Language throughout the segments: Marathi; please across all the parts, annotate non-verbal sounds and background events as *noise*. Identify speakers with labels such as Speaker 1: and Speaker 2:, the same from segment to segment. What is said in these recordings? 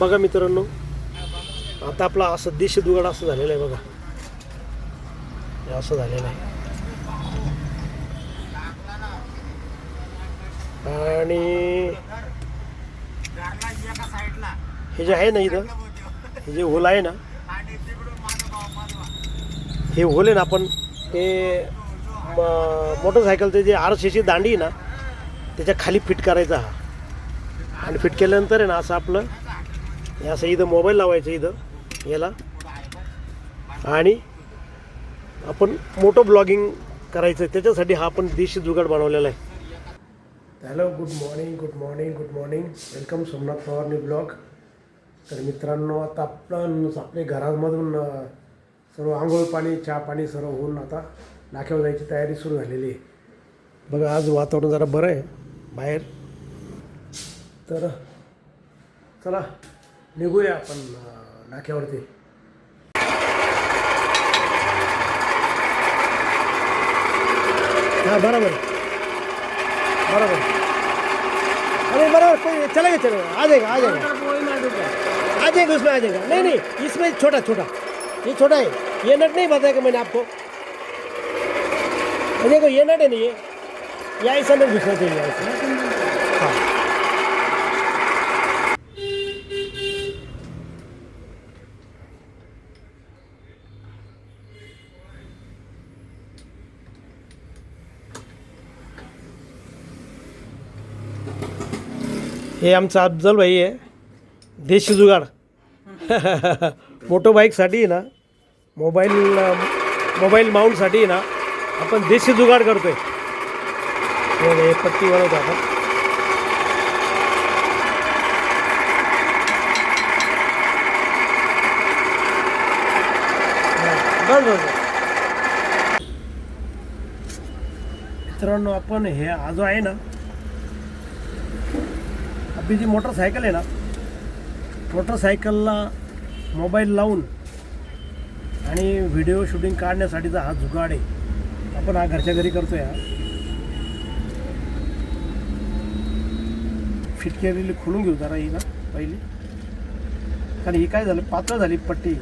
Speaker 1: बघा मित्रांनो आता आपला असं देशी दुगाड असं झालेलं आहे बघा. हे असं झालेलं आहे. आणि हे जे आहे ना इथं हे जे होल आहे ना हे होल आहे ना आपण ते मोटरसायकलचे जे आर ची दांडी आहे ना त्याच्याखाली फिट करायचा हा. आणि फिट केल्यानंतर आहे ना असं आपलं हे असं इथं मोबाईल लावायचं इथं याला. आणि आपण मोठं ब्लॉगिंग करायचं त्याच्यासाठी हा आपण देशी जुगाड बनवलेला आहे. Hello good morning good morning good morning welcome Somnath पवारनी blog तर मित्रांनो आता आपण आपल्या घरामधून सर्व आंघोळ पाणी चहा पाणी सर्व होऊन आता नाक्यावर जायची तयारी सुरू झालेली आहे. बघा आज वातावरण जरा बरं आहे बाहेर. तर चला. निघूया आपण नाक्यावरती. हाँ बराबर. बराबर. अरे, बराबर. कोई आ जाएगा आ जाएगा आ जाएगा उसमें आ जाएगा नहीं नहीं. इसमें छोटा छोटा. ये छोटा है ये नट नहीं बताया मैंने आपको? देखो, ये नट है नहीं ये. या ऐसा नहीं घुसना चाहिए हाँ. हे आमचं अफजल भाई आहे. देशी जुगाड. मोटो बाईकसाठी ना मोबाईल मोबाईल माउंटसाठी ना आपण देशी जुगाड करतोय. आहे पत्ती हे पट्टी बनवतो आपण. मित्रांनो आपण हे आज आहे ना आपली जी मोटरसायकल आहे ना मोटरसायकलला मोबाईल लावून आणि व्हिडिओ शूटिंग काढण्यासाठीचा हा जुगाड आहे. आपण हा घरच्या घरी करतोय हा. फिट केलेली खोलून घेऊ जरा ही ना पहिली. कारण ही काय झालं पातळ झाली पट्टी.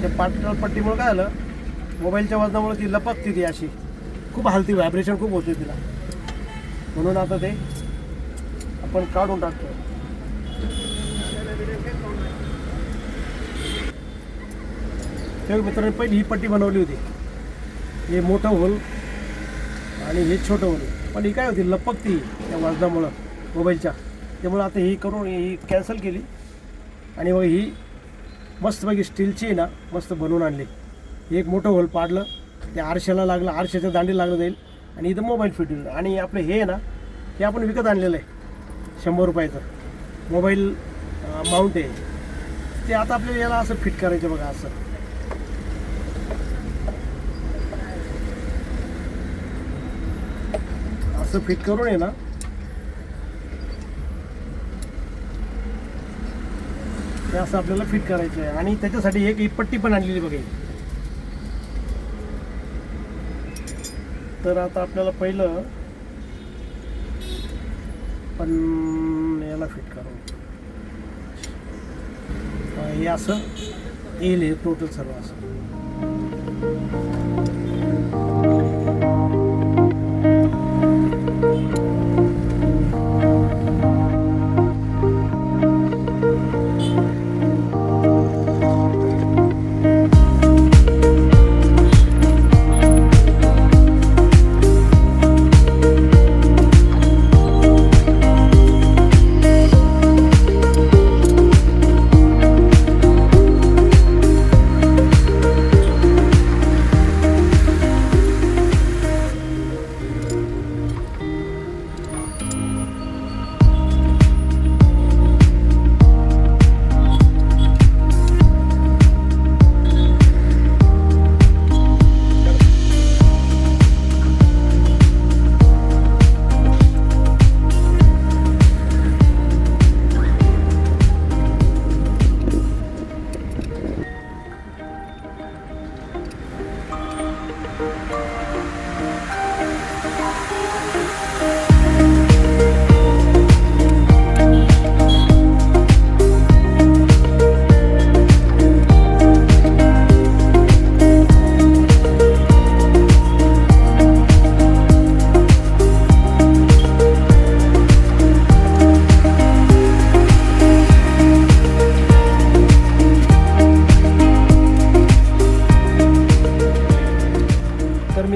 Speaker 1: त्या पातळ पट्टीमुळे काय झालं मोबाईलच्या वजनामुळे ती लपकते ती अशी. खूप हलती व्हायब्रेशन खूप होते तिला. म्हणून आता ते आपण काढून टाकतो. तेव्हा मित्रांनो पहिली ही पट्टी बनवली होती. हे मोठं होल आणि हे छोटं होल. पण ही काय होती लपकती त्या वाजनामुळं मोबाईलच्या. त्यामुळं आता ही करून ही कॅन्सल केली. आणि मग ही मस्तपैकी स्टीलची आहे ना मस्त बनवून आणली. हे एक मोठं होल पाडलं ते आरशाला लागलं आरशाच्या दांडी लागलं जाईल. आणि इथं मोबाईल फिट आणि आपलं हे आहे ना हे आपण विकत आणलेलं आहे. शंभर रुपयाचं. मोबाईल माउंट आहे. ते आता आपल्याला याला असं फिट करायचं बघा असं. असं फिट करून आहे ना ते असं आपल्याला फिट करायचं आहे. आणि त्याच्यासाठी एक पट्टी पण आणलेली बघा तर आता आपल्याला पहिलं पण याला फिट करू हे असं येईल हे टोटल सर्व असं.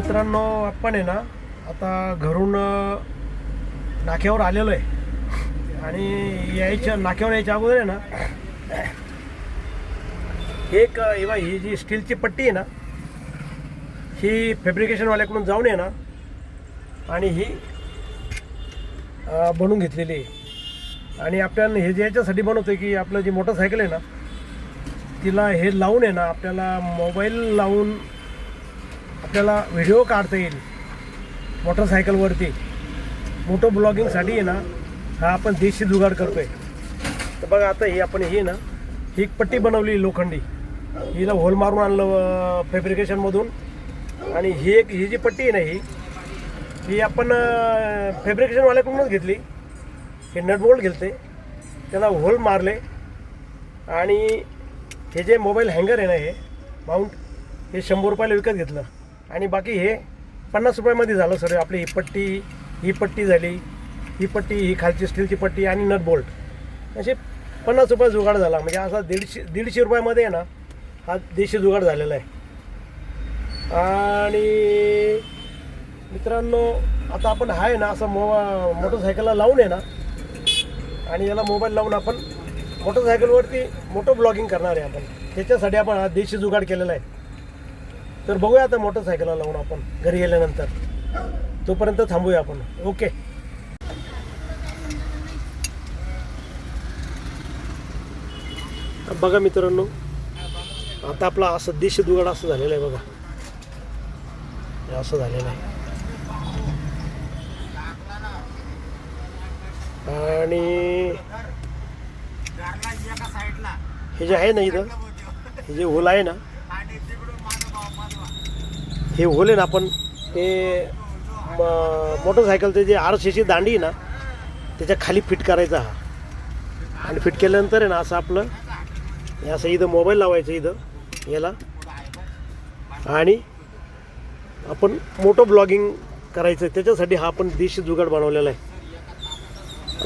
Speaker 1: मित्रांनो आपण आहे ना आता घरून नाक्यावर आलेलो आहे. आणि यायच्या नाक्यावर यायच्या अगोदर आहे ना एक अ, ही जी स्टीलची पट्टी आहे ना ही फॅब्रिकेशनवाल्याकडून जाऊन आहे ना आणि ही बनवून घेतलेली आहे. आणि आपल्याला हे जे याच्यासाठी बनवतो की आपलं जी मोटरसायकल आहे ना तिला हे लावून आहे ना आपल्याला मोबाईल लावून आपल्याला व्हिडिओ काढता येईल. मोटरसायकलवरती. मोटो ब्लॉगिंगसाठी आहे ना हा आपण देशी जुगाड करतो आहे तर बघा आता ही आपण ही ना ही एक पट्टी बनवली लोखंडी. हिला होल मारून आणलं फॅब्रिकेशनमधून आणि ही एक ही जी पट्टी आहे ना ही ही आपण फॅब्रिकेशनवाल्याकडूनच घेतली. हे नटबोल्ट घेतले. त्याला होल मारले. आणि हे जे मोबाईल हँगर आहे ना हे माउंट हे शंभर रुपयाला विकत घेतलं. आणि बाकी हे पन्नास रुपयामध्ये झालं सर. आपली ही पट्टी ही पट्टी झाली. ही पट्टी ही खालची स्टीलची पट्टी आणि नट बोल्ट. असे पन्नास रुपये जुगाड झाला. म्हणजे असा दीडशे दीडशे रुपयामध्ये आहे ना हा देशी जुगाड झालेला आहे. आणि मित्रांनो आता आपण आहे ना असं मो मोटरसायकलला लावून आहे ना आणि याला मोबाईल लावून आपण मोटरसायकलवरती मोठं ब्लॉगिंग करणार आहे आपण. त्याच्यासाठी आपण हा देशी जुगाड केलेला आहे. तर बघूया आता मोटरसायकलला लावून आपण घरी गेल्यानंतर. तोपर्यंत थांबूया आपण. ओके बघा मित्रांनो आता आपला असं देश दुगड असं झालेलं आहे बघा. असं झालेलं आहे. आणि हे जे आहे ना इथं हे जे ओला आहे ना हे होले ना आपण ते म- मोटरसायकलचे जे आर सीची दांडी आहे ना त्याच्याखाली फिट करायचा हा. आणि फिट केल्यानंतर आहे ना असं आपलं हे असं इथं मोबाईल लावायचं इथं याला. आणि आपण मोटो ब्लॉगिंग करायचं त्याच्यासाठी हा आपण देशी जुगाड बनवलेला आहे.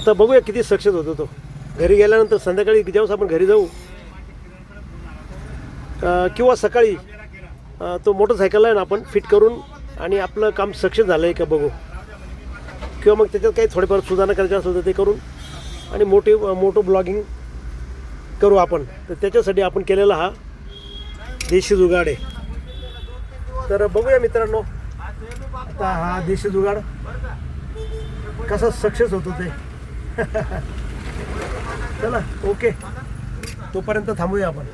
Speaker 1: आता बघूया किती सक्सेस होतो तो. घरी गेल्यानंतर संध्याकाळी ज्यावेळेस आपण घरी जाऊ किंवा सकाळी तो मोटरसायकल आहे ना आपण फिट करून आणि आपलं काम सक्सेस झालं आहे का बघू. किंवा मग त्याच्यात काही थोडेफार सुधारणा करायचं असेल तर ते करून आणि मोठी मोठं ब्लॉगिंग करू आपण. तर त्याच्यासाठी आपण केलेला हा देशी जुगाड आहे. तर बघूया मित्रांनो आता हा देशी जुगाड कसा सक्सेस होतो ते. *laughs* चला ओके. तोपर्यंत थांबूया आपण.